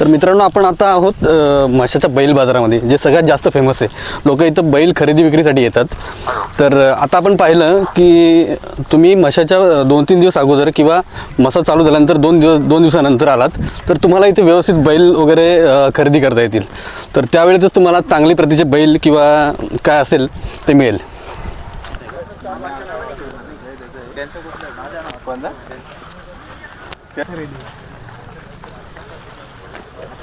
तर मित्रांनो आपण आता आहोत अ, म्हशाच्या बैल बाजारामध्ये जे सगळ्यात जास्त फेमस आहे. लोक इथं बैल खरेदी विक्रीसाठी येतात. तर आता आपण पाहिलं की तुम्ही म्हशाच्या अ, दोन तीन दिवस अगोदर किंवा मसा चालू झाल्यानंतर दोन दिवस दोन दिवसानंतर आलात तर तुम्हाला इथे व्यवस्थित बैल वगैरे खरेदी करता येतील. तर त्यावेळेतच तुम्हाला चांगली प्रतीचे बैल किंवा काय असेल ते मिळेल.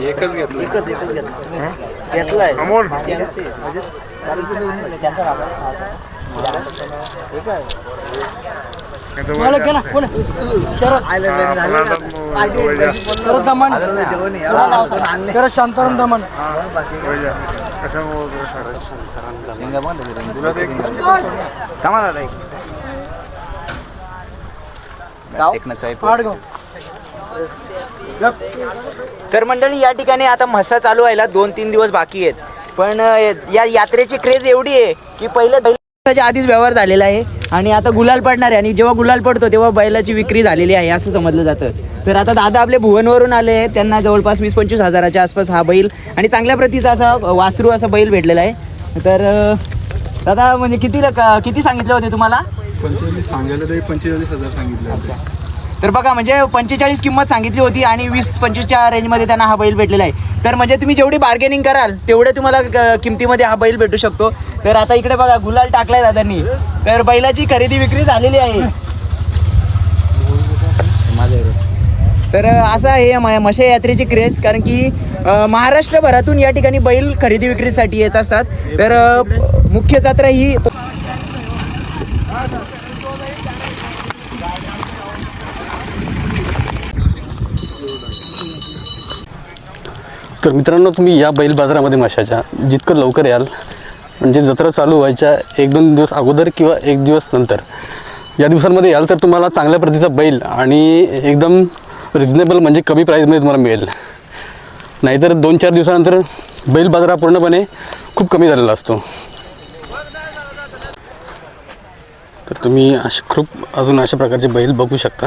एकच एकच घेतला. घेतलाय. त्यांचे म्हणजे त्यांचा राजा. एक आहे. मला घे ना कोण शरद. शरद दमन. शरद शांताराम दमन. पाडगाव तर मंडळी या ठिकाणी आता म्हसा चालू व्हायला दोन तीन दिवस बाकी आहेत. पण या यात्रेची क्रेज एवढी आहे की पहिले बैलाच्या आधीच व्यवहार झालेला आहे. आणि आता गुलाल पडणार आहे. आणि जेव्हा गुलाल पडतो तेव्हा बैलाची विक्री झालेली आहे असं समजलं जातं. तर आता दादा आपले भुवनवरून आले आहेत. त्यांना जवळपास वीस पंचवीस हजाराच्या आसपास हा बैल आणि चांगल्या प्रतीचा असा वासरू असा बैल भेटलेला आहे. तर दादा म्हणजे किती किती सांगितले होते तुम्हाला? पंचेचाळीस सांगायला तरी पंचेचाळीस हजार सांगितले तर बघा म्हणजे पंचेचाळीस किंमत सांगितली होती आणि वीस पंचवीसच्या रेंजमध्ये त्यांना हा बैल भेटलेला आहे. तर म्हणजे तुम्ही जेवढी बार्गेनिंग कराल तेवढे तुम्हाला क- किमतीमध्ये हा बैल भेटू शकतो. तर आता इकडे बघा गुलाल टाकलाय दादांनी. तर बैलाची खरेदी विक्री झालेली आहे. तर असं आहे म- मशा यात्रेची क्रेज कारण की अ, महाराष्ट्रभरातून या ठिकाणी बैल खरेदी विक्रीसाठी येत असतात. तर अ, मुख्य जत्रा ही तर मित्रांनो तुम्ही या बैल बाजारामध्ये माशाच्या जितकं लवकर याल म्हणजे जत्रा चालू व्हायच्या एक दोन दिवस अगोदर किंवा एक दिवस नंतर या दिवसांमध्ये याल तर तुम्हाला चांगल्या प्रतीचा बैल आणि एकदम रिजनेबल म्हणजे कमी प्राईजमध्ये तुम्हाला मिळेल. नाहीतर दोन चार दिवसानंतर बैल बाजार हा पूर्णपणे खूप कमी झालेला असतो. तर तुम्ही असे खूप अजून अशा प्रकारचे बैल बघू शकता.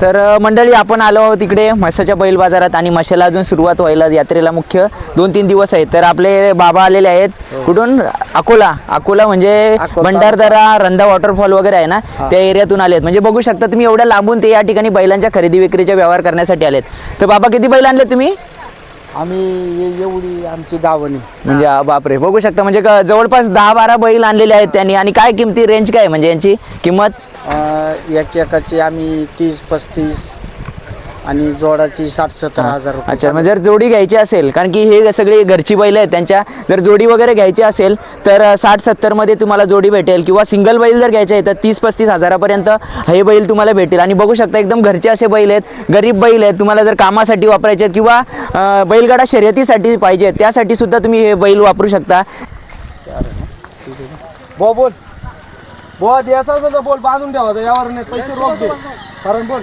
तर मंडळी आपण आलो आहोत इकडे म्हसाच्या बैल बाजारात आणि म्हशाला अजून सुरुवात व्हायला यात्रेला मुख्य दोन तीन दिवस आहेत. तर आपले बाबा आलेले आहेत. कुठून? अकोला. अकोला म्हणजे भंडारदरा रंधा वॉटरफॉल वगैरे आहे ना? त्या एरियातून आलेत. म्हणजे बघू शकता तुम्ही एवढ्या लांबून ते या ठिकाणी बैलांच्या खरेदी विक्रीचा व्यवहार करण्यासाठी आलेत. तर बाबा किती बैल आणले तुम्ही? आम्ही एवढी आमची दावणी. म्हणजे बापरे. बघू शकता म्हणजे जवळपास दहा बारा बैल आणलेले आहेत त्यांनी. आणि काय किमती रेंज काय म्हणजे यांची किंमत? एक एकाची आम्ही तीस पस्तीस आणि जोडाची साठ सत्तर हजार रुपये अच्छा म्हणजे जर जोडी घ्यायची असेल कारण की हे सगळे घरची बैल आहेत त्यांच्या जर जोडी वगैरे घ्यायची असेल तर साठ सत्तरमध्ये तुम्हाला जोडी भेटेल किंवा सिंगल बैल जर घ्यायचे आहे तर तीस पस्तीस हजारापर्यंत हे बैल तुम्हाला भेटेल. आणि बघू शकता एकदम घरचे असे बैल आहेत गरीब बैल आहेत तुम्हाला जर कामासाठी वापरायचे आहेत किंवा बैलगाडा शर्यतीसाठी पाहिजे त्यासाठी सुद्धा तुम्ही हे बैल वापरू शकता. बो बोल द्यायचा असेल तर बोल बांधून ठेवायचा यावर नाही पैसे रोख दे. कारण बोल.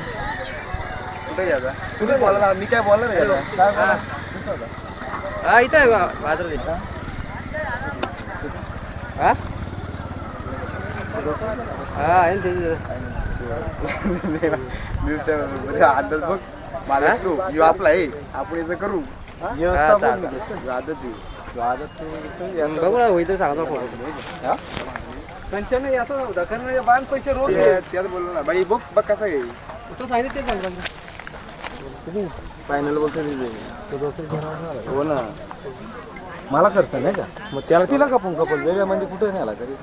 कुठे घ्यायचा बोला ना मी काय बोलणार हा. इथं आहे बा- बाजारात इथं. हा? हा आहे ना ते. अंदाज बघ. मला आपला आहे. आपण याचं करू. हा, चालेल. बघू ना होईल तर सांगतो फोन कंचन याचा नव्हता कारण बाण पैसे रोज त्यात बोललो ना बाई बघ बघ कसा आहे. तो सांगितलं ते सांगतो फायनल बोलतो हो ना. मला खर्च नाही का? मग त्याला तिला का पण कपल वेगळ्या म्हणजे कुठे नाही आला तरी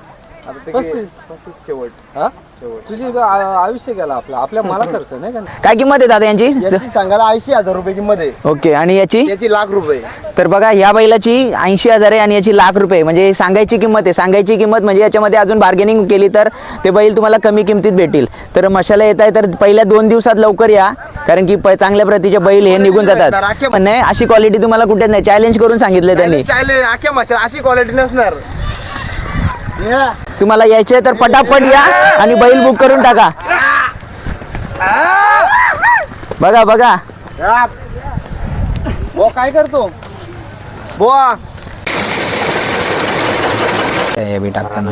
आता ते पस्तीस. पस्तीस शेवट. हा? शेवट. तुझी आयुष्य गेला आपला. आपल्या मला खर्च नाही का? काय किंमत आहे दादा यांची? याची सांगायला ऐंशी हजार रुपये किंमत आहे. ओके आणि याची? याची लाख रुपये. तर बघा ह्या बैलाची ऐंशी हजार आहे आणि याची लाख रुपये. म्हणजे सांगायची किंमत आहे. सांगायची किंमत म्हणजे याच्यामध्ये अजून बार्गेनिंग केली तर ते बैल तुम्हाला कमी किमतीत भेटेल तर मशाला येत आहे तर पहिल्या दोन दिवसात लवकर या. कारण की प- चांगल्या प्रतीचे बैल हे निघून जातात. पण नाही अशी क्वालिटी तुम्हाला कुठेच नाही. चॅलेंज करून सांगितलं त्यांनी. आख्या अशी क्वालिटी नसणार. तुम्हाला यायचे तर पटापट या आणि बैल बुक करून टाका. बघा बघा. हो काय करतो? बोआ हे बी टाकताना.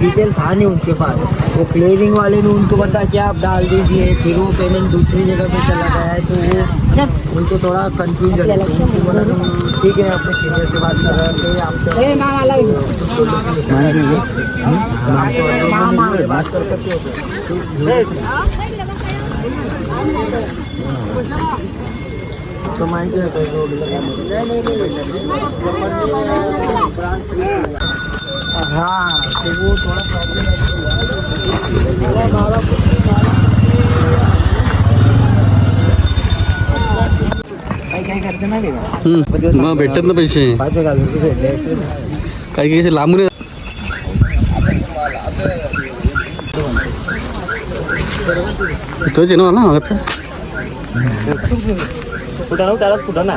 डिटेल था नहीं उनके पास। वो क्लियरिंग वाले ने उनको बता कि आप डाल दीजिए फिर वो पेमेंट दूसरी जगह पे चला गया है तो वो उनको थोड़ा कंफ्यूज है। ठीक है अपने सीनियर से बात कर रहे हैं आपसे बात कर सकते हो तो आहे का हाँ तो वो थोड़ा काय करते का मग भेटतात ना पैसे. पाच एक हजार रुपये भेटले काही काही असे लांबून. इथंच आहे ना मला कुठं ना त्याला कुठं ना?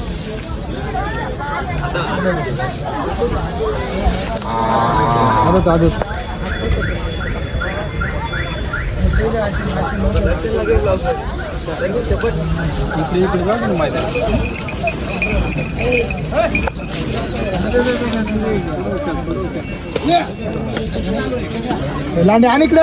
लांडे आणि इकडे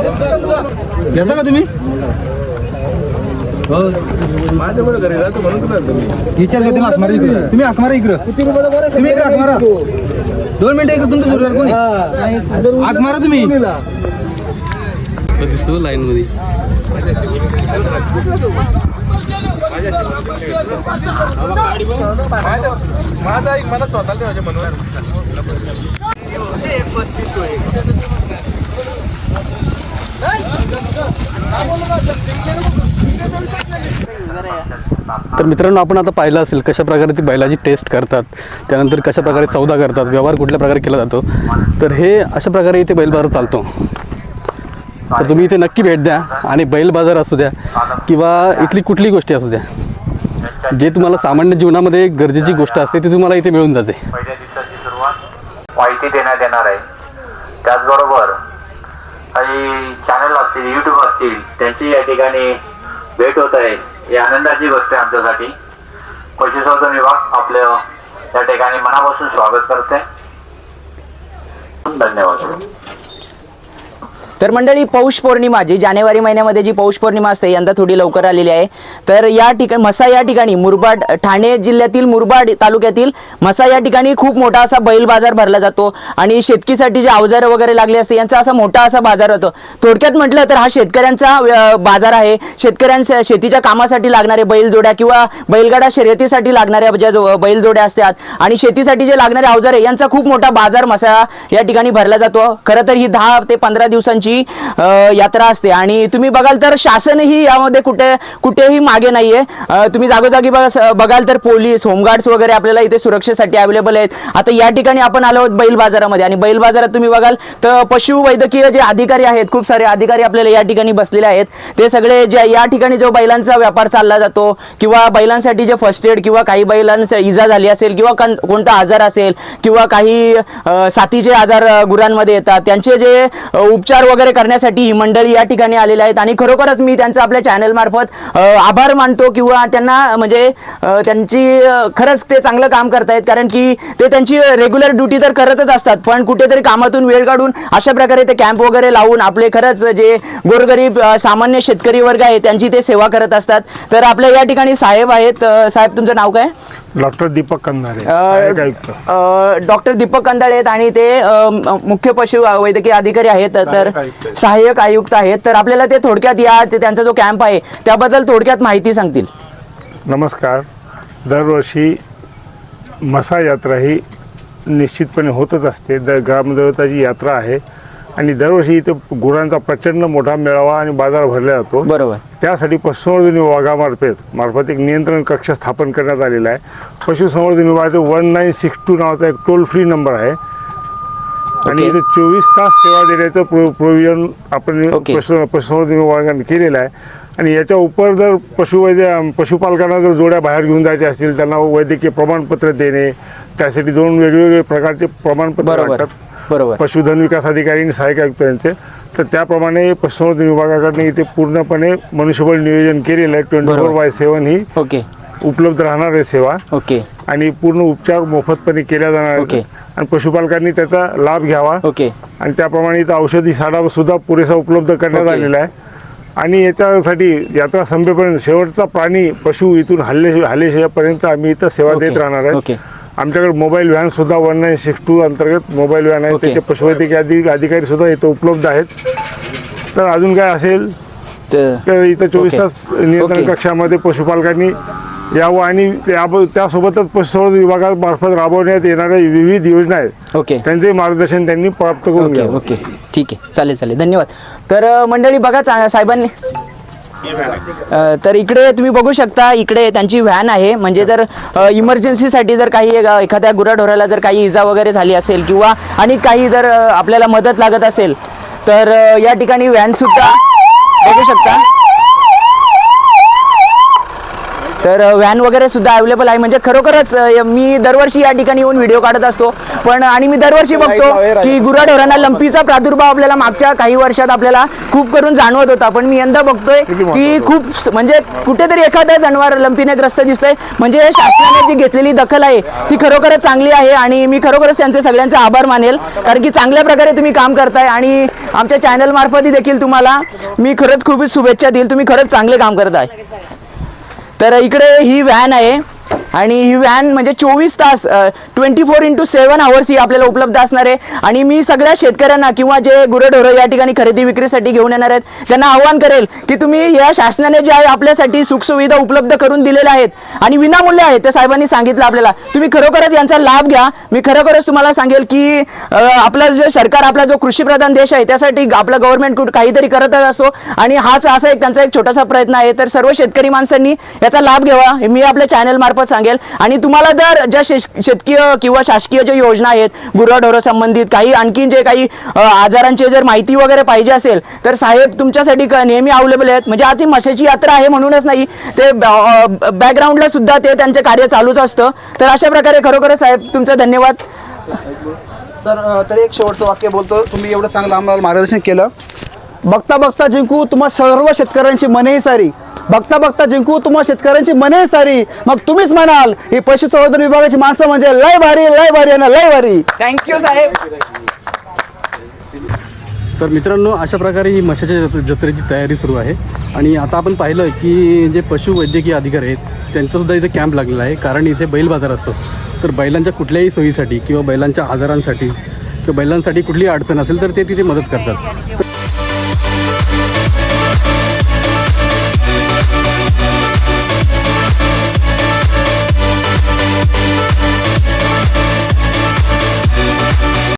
घेता का तुम्ही? माझ्यामुळे घरी राहतो म्हणून तुला विचार तुम्ही हाक मारा इकडे. तुम्ही हाक मारा इकडं. तुम्ही इकडे हाक मारा दोन मिनिटं इकडे तुमचं जोरदार कोणी? हाक मारा तुम्ही. दिसतो लाईन मध्ये? माझा एक मला स्वतःला माझ्या मनोहर तर मित्रांनो आपण आता पाहिलं असेल कशा प्रकारे ती बैलाची टेस्ट करतात त्यानंतर कशा प्रकारे सौदा करतात व्यवहार कुठल्या प्रकारे केला जातो. तर हे अशा प्रकारे इथे बैल चालतो. तर तुम्ही इथे नक्की भेट द्या आणि बैल बाजार असू द्या किंवा इथली कुठली गोष्टी असू द्या. जे तुम्हाला सामान्य जीवनामध्ये गरजेची गोष्ट असते ती तुम्हाला इथे मिळून जाते. पहिल्या दिवसाची सुरुवात माहिती देण्यात येणार आहे. त्याचबरोबर काही चॅनल असतील यूट्यूब असतील त्यांची या ठिकाणी भेट होत आहे. ही आनंदाची गोष्ट आहे आमच्यासाठी. पशुसंवर्धन विभाग आपलं या ठिकाणी मनापासून स्वागत करते धन्यवाद. तर मंडळी पौष पौर्णिमा जी जानेवारी महिन्यामध्ये जी पौष पौर्णिमा असते यंदा थोडी लवकर आलेली आहे. तर या ठिकाणी मसा या ठिकाणी मुरबाड ठाणे जिल्ह्यातील मुरबाड तालुक्यातील मसा या ठिकाणी खूप मोठा असा बैल बाजार भरला जातो. आणि शेतकीसाठी जे अवजारं वगैरे लागले असते यांचा असा मोठा असा बाजार होतो. थोडक्यात म्हटलं तर हा शेतकऱ्यांचा बाजार आहे. शेतकऱ्यांच्या शेतीच्या कामासाठी लागणारे बैलजोड्या किंवा बैलगाडा शर्यतीसाठी लागणाऱ्या ज्या जो- बैलजोड्या असतात आणि शेतीसाठी जे लागणारे अवजारे यांचा खूप मोठा बाजार मसा या ठिकाणी भरला जातो. खरं तर ही दहा ते पंधरा दिवसांची अ, यात्रा असते. आणि तुम्ही बघाल तर शासनही यामध्ये कुठे कुठेही मागे नाहीये. आहे तुम्ही जागोजागी बघा बघाल तर पोलीस होमगार्ड्स वगैरे आपल्याला इथे सुरक्षेसाठी अवेलेबल आहेत. आता या ठिकाणी आपण आलो आहोत बैल बाजारामध्ये. आणि बैल बाजारात तुम्ही बघाल तर पशु वैद्यकीय जे अधिकारी आहेत खूप सारे अधिकारी आपल्याला या ठिकाणी बसलेले आहेत. ते सगळे जे या ठिकाणी जो बैलांचा व्यापार चालला जातो किंवा बैलांसाठी जे फर्स्ट एड किंवा काही बैलांना इजा झाली असेल किंवा कोणता आजार असेल किंवा काही साथीचे आजार गुरांमध्ये येतात त्यांचे जे उपचार वगैरे करण्यासाठी ही मंडळी या ठिकाणी आलेली आहेत. आणि खरोखरच मी त्यांचं आपल्या चॅनल मार्फत आभार मानतो किंवा त्यांना म्हणजे त्यांची खरंच ते चांगलं काम करतायत. कारण की ते त्यांची रेग्युलर ड्युटी तर करतच असतात. पण कुठेतरी कामातून वेळ काढून अशा प्रकारे ते कॅम्प वगैरे लावून आपले खरंच जे गोरगरीब सामान्य शेतकरी वर्ग आहे त्यांची ते सेवा करत असतात. तर आपल्या या ठिकाणी साहेब आहेत. साहेब तुमचं नाव काय? डॉक्टर दीपक कंधारे सहाय्यक आयुक्त. डॉक्टर दीपक कंदाळे आहेत आणि ते अ, म- मुख्य पशु वैद्यकीय अधिकारी आहेत तर सहाय्यक आयुक्त आहेत. सहाय्यक आयुक्त आहेत. तर आपल्याला ते थोडक्यात या ते- त्यांचा जो कॅम्प आहे त्याबद्दल थोडक्यात माहिती सांगतील. नमस्कार. दरवर्षी मसा यात्रा ही निश्चितपणे होतच असते. द ग्रामदेवताची यात्रा आहे आणि दरवर्षी इथं गुरांचा प्रचंड मोठा मेळावा आणि बाजार भरला जातो. बरोबर. त्यासाठी पशुसंवर्धन विभागामार्फत मार्फत एक नियंत्रण कक्ष स्थापन करण्यात आलेला आहे. पशुसंवर्धन विभागाचे वन नाईन सिक्स टू नावाचा एक टोल फ्री नंबर आहे. आणि. इथे चोवीस तास सेवा देण्याचं प्रो प्रोव्हिजन आपण. पशु पशुसंवर्धन विभागाने केलेलं आहे. आणि याच्या उपर जर पशुवैद्य पशुपालकांना जर जोड्या बाहेर घेऊन जायच्या असतील त्यांना वैद्यकीय प्रमाणपत्र देणे त्यासाठी दोन वेगवेगळे प्रकारचे प्रमाणपत्र लागतात बरोबर. पशुधन विकास अधिकारी आणि सहाय्यक आयुक्त यांचे. तर त्याप्रमाणे पशुसंवर्धन विभागाकडनं इथे पूर्णपणे मनुष्यबळ नियोजन केलेलं आहे. Twenty four. बाय सेवन ही ओके. उपलब्ध राहणार आहे सेवा. ओके. आणि पूर्ण उपचार मोफतपणे केल्या जाणार ओके. आणि पशुपालकांनी त्याचा लाभ घ्यावा. ओके. आणि त्याप्रमाणे इथं औषधी साडा सुद्धा पुरेसा उपलब्ध करण्यात ओके. आलेला आहे. आणि याच्यासाठी यात्रा संपेपर्यंत शेवटचा प्राणी पशु इथून हल्ले हल्लेपर्यंत आम्ही इथं सेवा ओके. देत राहणार आहे. ओके. आमच्याकडे मोबाईल व्हॅन सुद्धा वन नाईन सिक्स टू अंतर्गत मोबाईल व्हॅन आहे. त्याचे पशुवैद्यकीय अधिक अधिकारी सुद्धा इथं उपलब्ध आहेत. तर अजून काय असेल? तर इथं चोवीस. तास नियंत्रण. कक्षामध्ये पशुपालकांनी यावं आणि त्या- त्यासोबतच पशुसंवर्धन विभागामार्फत राबवण्यात येणाऱ्या विविध योजना आहेत. ओके. त्यांचे मार्गदर्शन त्यांनी प्राप्त करून ओके घ्यावं. ओके. ठीक आहे. चालेल चालेल. धन्यवाद. तर मंडळी बघा साहेबांनी तर इकडे तुम्ही बघू शकता इकडे त्यांची व्हॅन आहे. म्हणजे जर इमर्जन्सीसाठी जर काही एखाद्या गुराढोराला जर काही इजा वगैरे झाली असेल किंवा आणि काही जर आपल्याला मदत लागत असेल तर या ठिकाणी व्हॅन सुद्धा बघू शकता. तर व्हॅन वगैरे सुद्धा अवेलेबल आहे. म्हणजे खरोखरच मी दरवर्षी या ठिकाणी येऊन व्हिडिओ काढत असतो. पण आणि मी दरवर्षी बघतो की गुराढोरांना लंपीचा प्रादुर्भाव आपल्याला मागच्या काही वर्षात आपल्याला खूप करून जाणवत होता. पण मी यंदा बघतोय की खूप म्हणजे कुठेतरी एखादं जनावर लंपीने ग्रस्त दिसतंय. म्हणजे शासनाने जी घेतलेली दखल आहे ती खरोखरच चांगली आहे आणि मी खरोखरच त्यांचे सगळ्यांचे आभार मानेल. कारण की चांगल्या प्रकारे तुम्ही काम करताय आणि आमच्या चॅनल मार्फतही देखील तुम्हाला मी खरंच खूप शुभेच्छा देईल. तुम्ही खरंच चांगले काम करताय. तर इकडे ही व्हॅन आहे. आणि ही व्हॅन म्हणजे चोवीस तास twenty four into seven hours ही आपल्याला उपलब्ध असणार आहे. आणि मी सगळ्या शेतकऱ्यांना किंवा जे गुरंढोरं या ठिकाणी खरेदी विक्रीसाठी घेऊन येणार आहेत त्यांना आव्हान करेल की तुम्ही या शासनाने जे आहे आपल्यासाठी सुखसुविधा उपलब्ध करून दिलेल्या आहेत. आणि विनामूल्य आहेत ते साहेबांनी सांगितलं आपल्याला. तुम्ही खरोखरच यांचा लाभ घ्या. मी खरोखरच तुम्हाला सांगेल की आपला जे सरकार आपला जो कृषीप्रधान देश आहे त्यासाठी आपलं गव्हर्नमेंट कुठं काहीतरी करतच असतो आणि हाच असा एक त्यांचा एक छोटासा प्रयत्न आहे. तर सर्व शेतकरी माणसांनी याचा लाभ घ्यावा. मी आपल्या चॅनल मार्फत सांगेल. आणि तुम्हाला जर ज्या शेतकीय किंवा शासकीय ज्या योजना आहेत गुरंढोरं संबंधित काही आणखी जे काही आजारांची जर माहिती वगैरे पाहिजे असेल तर साहेब तुमच्यासाठी नेहमी अवेलेबल आहेत. म्हणजे आज ही मशाची यात्रा आहे म्हणूनच नाही ते बॅकग्राऊंडला सुद्धा ते त्यांचं कार्य चालूच असतं. तर अशा प्रकारे खरोखर साहेब तुमचा धन्यवाद. सर तरी एक शेवटचं वाक्य बोलतो. तुम्ही एवढं चांगलं आम्हाला मार्गदर्शन केलं. बघता बघता जिंकू तुम्हा सर्व शेतकऱ्यांची मनेही सारी. बघता बघता जिंकू तुम्हा शेतकऱ्यांची मनेही सारी. मग तुम्हीच म्हणाल ही पशुसंवर्धन विभागाची माणसं म्हणजे लय भारी लय भारी आणि लय भारी. थँक्यू साहेब. तर मित्रांनो अशा प्रकारे ही म्हशाच्या जत- जत्रेची तयारी सुरू आहे. आणि आता आपण पाहिलं की जे पशुवैद्यकीय अधिकारी आहेत त्यांचासुद्धा इथे कॅम्प लागलेला आहे. कारण इथे बैल बाजार असतो. तर बैलांच्या कुठल्याही सोयीसाठी किंवा बैलांच्या आजारांसाठी किंवा बैलांसाठी कुठलीही अडचण असेल तर ते तिथे मदत करतात.